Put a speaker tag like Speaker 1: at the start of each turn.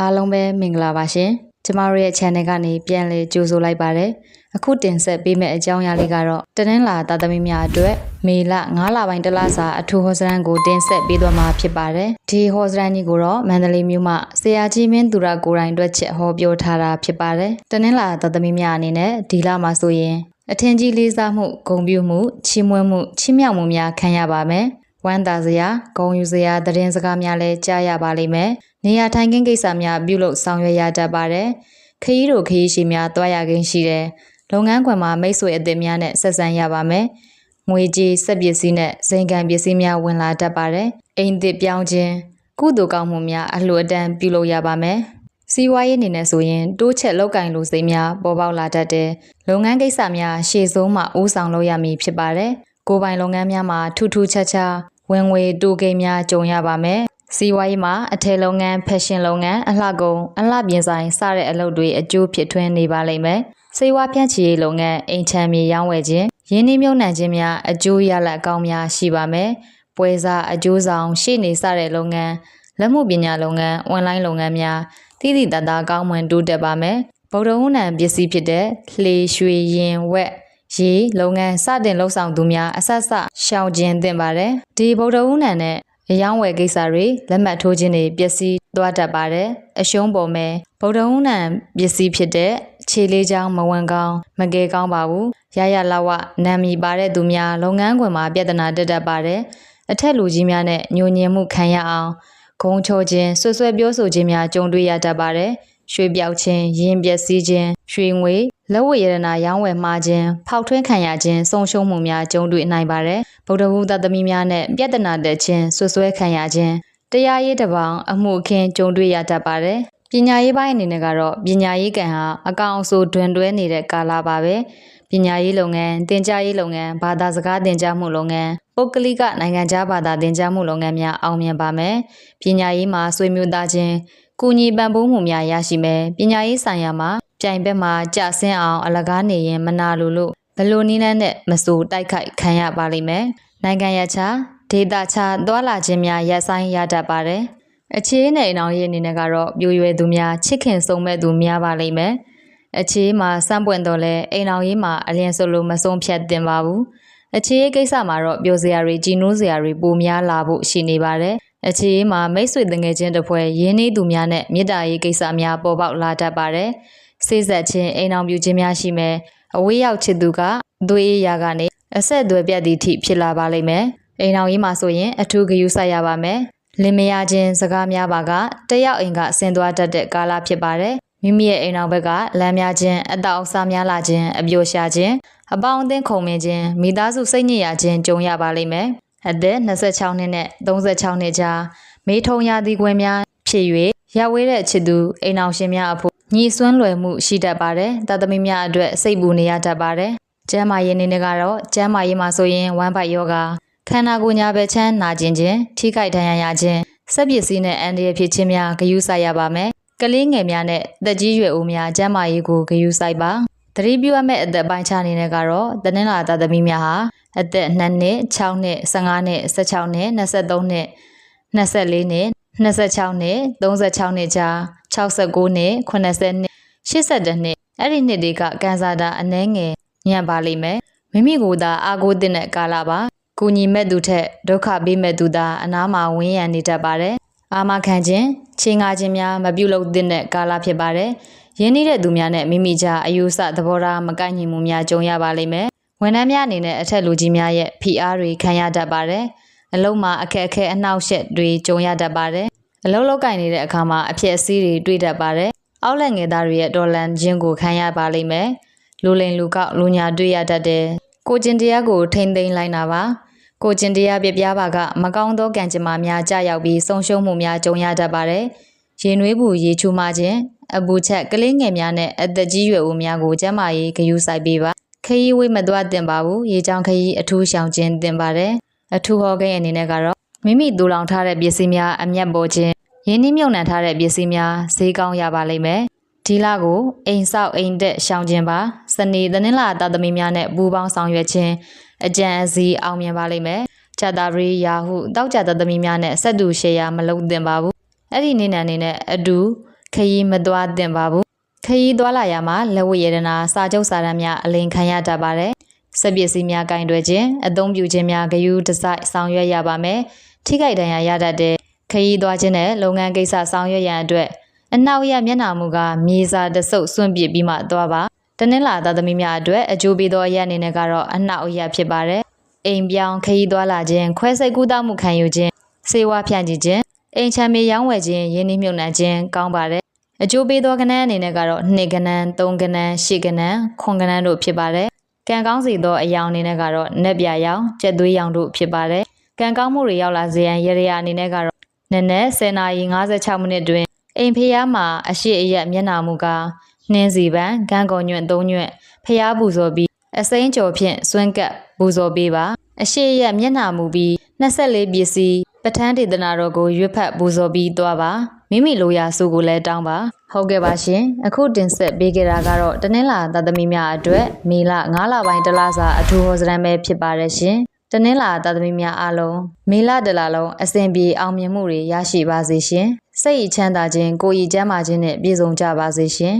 Speaker 1: အားလုံးပဲမင်္ဂလာပါရှင်ကျမတို့ရဲ့ channel ကနေပြန်လည်ကြိုဆိုလိုက်ပါတယ်အခုတင်ဆက်ပေးမယ့်အကြောင်းအရာလေးကတော့တနင်္လာသားသမီးများအတွက်မေလ9လပိုင်းတလစာအထူးဟောစရန်ကိုတင်ဆက်ပေးသွားမှာဖြစ်ပါတယ်ဒီဟောစရန်ကြီးကိုတော့မန္တလေးမြို့မှာဆရာကြီးမင်းသူရကိုယ်တိုင်အတွက်ချက်ဟောပြောထားတာဖြစ်ပါတယ်တနင်္လာသားသမီးများအနေနဲ့ဒီလမှာဆိုရင်အထင်ကြီးလေးစားမှုဂုဏ်ပြုမှုချီးမွမ်းမှုချီးမြှောက်မှုများခံရပါမယ် ဝမ်းသာစရာဂုဏ်ယူစရာသတင်းစကားများလည်းကြားရပါလိမ့်မယ်နေရာထိုင်ခင်းကိစ္စများပြုလုပ်ဆောင်ရွက်ရတတ်ပါတယ်ခရီးတို့ခရီးရှိများတွားရခင်းရှိတယ်လုပ်ငန်းခွင်မှာမိတ်ဆွေအသစ်များနဲ့ဆက်ဆံရပါမယ်ငွေကြေးစက်ပစ္စည်းနဲ့ဇိမ်ခံပစ္စည်းများဝင်လာတတ်ပါတယ်အိမ်သစ်ပြောင်းခြင်းကုသိုလ်ကောင်းမှုများအလှူအတန်းပြုလုပ်ရပါမယ်စီးပွားရေးအနေနဲ့ဆိုရင်တိုးချက်လောက်ကင်လိုစိတ်များပေါ်ပေါက်လာတတ်တယ်။လုပ်ငန်းကိစ္စများရှေ့ဆုံးမှဦးဆောင်လုပ်ရမည်ဖြစ်ပါတယ်။ ကိုယ်ပိုင်လုပ်ငန်းများမှာထူးထူးခြားခြားဝင်ငွေတိုးကိန်းများကြုံရပါမယ်။စီးပွားရေးမှာအထည်လုပ်ငန်းဖက်ရှင်လုပ်ငန်းအလှကုန်အလှပြင်ဆိုင်စတဲ့အလုပ်တွေအကျိုးဖြစ်ထွန်းနေပါလိမ့်မယ်။စေဝါဖြန့်ချီရေးလုပ်ငန်းအိမ်ချမ်းမြေရောင်းဝယ်ခြင်းရင်းနှီးမြှုပ်နှံခြင်းများအကျိုးရလဒ်အကောင်းများရှိပါမယ်။ပွဲစားအကျိုးဆောင်ရှေ့နေစတဲ့လုပ်ငန်းလက်မှုပညာလုပ်ငန်းအွန်လိုင်းလုပ်ငန်းများတည်တည်တသာကောင်းမွန်တိုးတက်ပါမယ်။ဗုဒ္ဓဟူးနံပစ္စည်းဖြစ်တဲ့လှေရွှေရင်ဝက် ရေလုပ်ငန်းစတင်လှုပ်ဆောင်သူများအဆက်ဆက်ရှောင်ကျဉ်သင့်ပါတယ်။ဒီဗုဒ္ဓဟူးနံနဲ့အယောင်းဝယ်ကိစ္စတွေလက်မှတ်ထိုးခြင်းတွေပျက်စီးသွားတတ်ပါတယ်။အရှုံးပေါ်မဲ့ဗုဒ္ဓဟူးနံပစ္စည်းဖြစ်တဲ့ခြေလေးချောင်းမဝန်ကောင်းမကဲကောင်းပါဘူး။ရရလာဝနာမီပါတဲ့သူများလုပ်ငန်းခွင်မှာပြဿနာတက်တတ်ပါတယ်။အထက်လူကြီးများနဲ့ညှိုညင်မှုခံရအောင်ဂုံချောခြင်းဆွဆွဲပြောဆိုခြင်းများကြုံတွေ့ရတတ်ပါတယ်။ရွှေပြောက်ခြင်းရင်ပျက်စီးခြင်းရွှေငွေ လက်ဝတ်ရတနာရောင်းဝယ်မှားခြင်းဖောက်ထွင်းခံရခြင်းဆုံးရှုံးမှုများကြုံတွေ့နိုင်ပါတယ်ဗုဒ္ဓဟူးသားသမီးများနဲ့ပြဿနာတက်ခြင်းဆွဆွဲခံရခြင်းတရားရေးတပောင်အမှုအခင်းကြုံတွေ့ရတတ်ပါတယ်ပညာရေးပိုင်းအနေနဲ့ကတော့ပညာရေးကံဟာအကောင်အဆိုတွင်တွဲနေတဲ့ကာလပါပဲပညာရေးလုပ်ငန်း၊သင်ကြားရေးလုပ်ငန်း၊ဘာသာစကားသင်ကြားမှုလုပ်ငန်း၊ပုဂ္ဂလိကနိုင်ငံခြားဘာသာသင်ကြားမှုလုပ်ငန်းများအောင်မြင်ပါမယ်။ပညာရေးမှာဆွေးမျိုးသားခြင်း၊ကူညီပံ့ပိုးမှုများရရှိမယ်။ပညာရေးဆိုင်ရာမှာ ပြိုင်ဘက်မှာကြဆင်းအောင် အလကားနေရင်မနာလိုလို့ဘလို့နည်းနဲ့မစိုးတိုက်ခိုက်ခံရပါလိမ့်မယ်။နိုင်ငံရခြားဒေတာခြားသွာလာခြင်းများရပ်ဆိုင်ရတတ်ပါတယ်။အခြေအနေအအောင်ရေးအနေနဲ့ကတော့ပြိုရွယ်သူများချစ်ခင်ဆုံးမဲ့သူများပါလိမ့်မယ်။အခြေမှာစမ်းပွင့်တော့လဲအိမ်အောင်ရေးမှာအလျင်ဆိုလို့မဆုံးဖြတ်တင်ပါဘူး။အခြေကိစ္စမှာတော့ပြိုစရာတွေကြီးနိုးစရာတွေပိုများလာဖို့ရှိနေပါတယ်။အခြေမှာမိတ်ဆွေတငယ်ချင်းတစ်ဖွဲ့ရင်းနှီးသူများနဲ့မေတ္တာရေးကိစ္စများပေါ်ပေါက်လာတတ်ပါတယ်။ ဆေးဆက်ခြင်းအိမ်အောင်ပြုခြင်းများရှိမယ်အဝေးရောက်ချစ်သူကသွေးရကနေအဆက်အသွယ်ပြတ်သည့်ထိဖြစ်လာပါလိမ့်မယ်အိမ်အောင်ရေးမှာဆိုရင်အထူးဂရုစိုက်ရပါမယ်လင်မယားချင်းစကားများပါကတယောက်အိမ်ကဆင်းသွားတတ်တဲ့ကာလဖြစ်ပါတယ်မိမိရဲ့အိမ်အောင်ဘက်ကလမ်းများခြင်းအတောက်အစားများလာခြင်းအပြိုရှာခြင်းအပေါင်းအသင်းခုံမင်းခြင်းမိသားစုစိတ်ညစ်ရခြင်းကြုံရပါလိမ့်မယ်အသက်26နှစ်နဲ့36နှစ်ကြားမေထုံရသည်ခွင်များဖြစ်၍ရဝေးတဲ့ချစ်သူအိမ်အောင်ရှင်များအဖို့ ညီစွန်းလွယ်မှုရှိတတ်ပါတယ်။သားသမီးများအတွက်စိတ်ပူနေရတတ်ပါတယ်။ကျန်းမာရေးနေနေကတော့ကျန်းမာရေးမှာဆိုရင်ဝမ်းပိုက်ယောဂခန္ဓာကိုယ်ညာဘက်ချမ်းနာကျင်ခြင်းထိခိုက်ဒဏ်ရာရခြင်းစက်ပစ္စည်းနဲ့အန်ဒီရဖြစ်ခြင်းများဂရုစိုက်ရပါမယ်။ကလေးငယ်များနဲ့သက်ကြီးရွယ်အိုများကျန်းမာရေးကိုဂရုစိုက်ပါ။သတိပြုရမယ့်အသက်ပိုင်းခြားနေနဲ့ကတော့တနင်္လာသားသမီးများဟာအသက်2နှစ်6နှစ်15နှစ်16နှစ်23နှစ်24နှစ် 26နှစ်36နှစ်ကြာ69နှစ်80နှစ်82နှစ်အဲ့ဒီနှစ်တွေကကန်ဆာတာအနှဲငယ်ညံ့ပါလိမ့်မယ်မိမိကိုယ်သာအာကိုတဲ့ကာလပါကူညီမဲ့သူထက်ဒုက္ခပေးမဲ့သူသာအနားမှာဝင်းရံနေတတ်ပါတယ်အာမခံခြင်းချင်းငါခြင်းများမပြုတ်လို့တဲ့ကာလဖြစ်ပါတယ်ရင်းနှီးတဲ့သူများနဲ့မိမိကြားအယူဆသဘောထားမကိုက်ညီမှုများကြုံရပါလိမ့်မယ်ဝန်ထမ်းများအနေနဲ့အထက်လူကြီးများရဲ့ဖိအားတွေခံရတတ်ပါတယ် အလုံးမှာအခက်အခဲအနှောက်အယှက်တွေကြုံရတတ်ပါတယ်အလုံးလောက်ကင်နေတဲ့အခါမှာအဖြစ်အစည်းတွေတွေ့တတ်ပါတယ်အောက်လက်ငယ်သားတွေရဲ့ဒေါ်လန်ချင်းကိုခံရပါလိမ့်မယ်လူလိန်လူကောက်လူညာတွေ့ရတတ်တယ်ကိုကျင်တရားကိုထိမ့်သိမ်းလိုက်တာပါကိုကျင်တရားပြပြပါကမကောင်းသောကံကြမ္မာများကြာရောက်ပြီးဆုံးရှုံးမှုများကြုံရတတ်ပါတယ်ရင်နွေးဘူးရေချူမှခြင်းအပူချက်ကလေးငယ်များနဲ့အသက်ကြီးရွယ်ဦးများကိုကျန်းမာရေးဂရုစိုက်ပေးပါခရီးဝေးမသွားတင်ပါဘူးရေချောင်းခရီးအထူးရှောင်ခြင်းတင်ပါတယ် အထူးဟောကိန်းအနေနဲ့ကတော့မိမိတူလောင်ထားတဲ့ပစ္စည်းများအမျက်ပေါ်ခြင်းရင်းနှီးမြုပ်နှံထားတဲ့ပစ္စည်းများဈေးကောင်းရပါလိမ့်မယ်ဒီလကိုအိမ်ဆောက်အိမ်တက်ရှောင်ခြင်းပါစနေသနင်္လာသားသမီးများနဲ့ပူးပေါင်းဆောင်ရွက်ခြင်းအကြံအစီအောင်မြင်ပါလိမ့်မယ်ချာတာဘရီယာဟုတောက်ကြသားသမီးများနဲ့ဆက်တူရှယ်ယာမလုပ်သင့်ပါဘူးအဲ့ဒီနေနံနေနဲ့အတူခရီးမသွားသင့်ပါဘူးခရီးသွားလာရမှာလက်ဝတ်ရတနာစာချုပ်စာတမ်းများအလင်ခံရတတ်ပါတယ် စက်ပစ္စည်းများကင်တွယ်ခြင်းအသုံးပြုခြင်းများဂရုတစိုက်ဆောင်ရွက်ရပါမယ်ထိခိုက်ဒဏ်ရာရတတ်တဲ့ခရီးသွားခြင်းနဲ့လုပ်ငန်းကိစ္စဆောင်ရွက်ရန်အတွက်အနောက်ရမျက်နှာမူကမြေစာတဆုပ်စွန့်ပစ်ပြီးမှသွားပါတနင်္လာသားသမီးများအတွက်အကျိုးပေးသောအရက်အနေနဲ့ကတော့အနောက်အရက်ဖြစ်ပါတယ်အိမ်ပြောင်းခရီးသွားလာခြင်းခွဲစိတ်ကူးတောက်မှုခံယူခြင်းစေဝါဖြန့်ကြည့်ခြင်းအိမ်ချမ်းမြေရောင်းဝယ်ခြင်းရင်းနှီးမြှုပ်နှံခြင်းကောင်းပါတယ်အကျိုးပေးသောကဏ္ဍအနေနဲ့ကတော့2ကဏ္ဍ3ကဏ္ဍ10ကဏ္ဍ9ကဏ္ဍတို့ဖြစ်ပါတယ် ကံကောင်းစီသောအယောင်အနေနဲ့ကတော့နက်ပြရောင်ကျက်သွေးရောင်တို့ဖြစ်ပါတယ်ကံကောင်းမှုတွေရောက်လာစေရန်ရရရအနေနဲ့ကတော့နက်နက်10နာရီ56မိနစ်တွင်အိမ်ဖေးရမှာအရှိအရက်မျက်နှာမူကားနှင်းစီပန်ဂန်းကုံညွန့်သုံးညွန့်ဖျားပူဇော်ပြီးအစိမ်းကြော်ဖြင့်စွန့်ကပ်ပူဇော်ပေးပါအရှိအရက်မျက်နှာမူပြီး24ပစ္စည်းပဋ္ဌာန်းဒေသနာတော်ကိုရွတ်ဖတ်ပူဇော်ပြီးသွားပါ မိမိလိုရာစုကိုလည်းတောင်းပါဟုတ်ကဲ့ပါရှင်အခုတင်ဆက်ပေးခဲ့တာကတော့တနင်္လာသာသမီများအတွက်မေလ9လပိုင်းတလစာအထူးဟောစရမ်းပဲဖြစ်ပါတယ်ရှင်တနင်္လာသာသမီများအားလုံးမေလတလလုံးအစဉ်ပြေအောင်မြင်မှုတွေရရှိပါစေရှင်စိတ်ချမ်းသာခြင်းကိုယ်ရည်ကျန်းမာခြင်းနဲ့ပြည့်စုံကြပါစေရှင်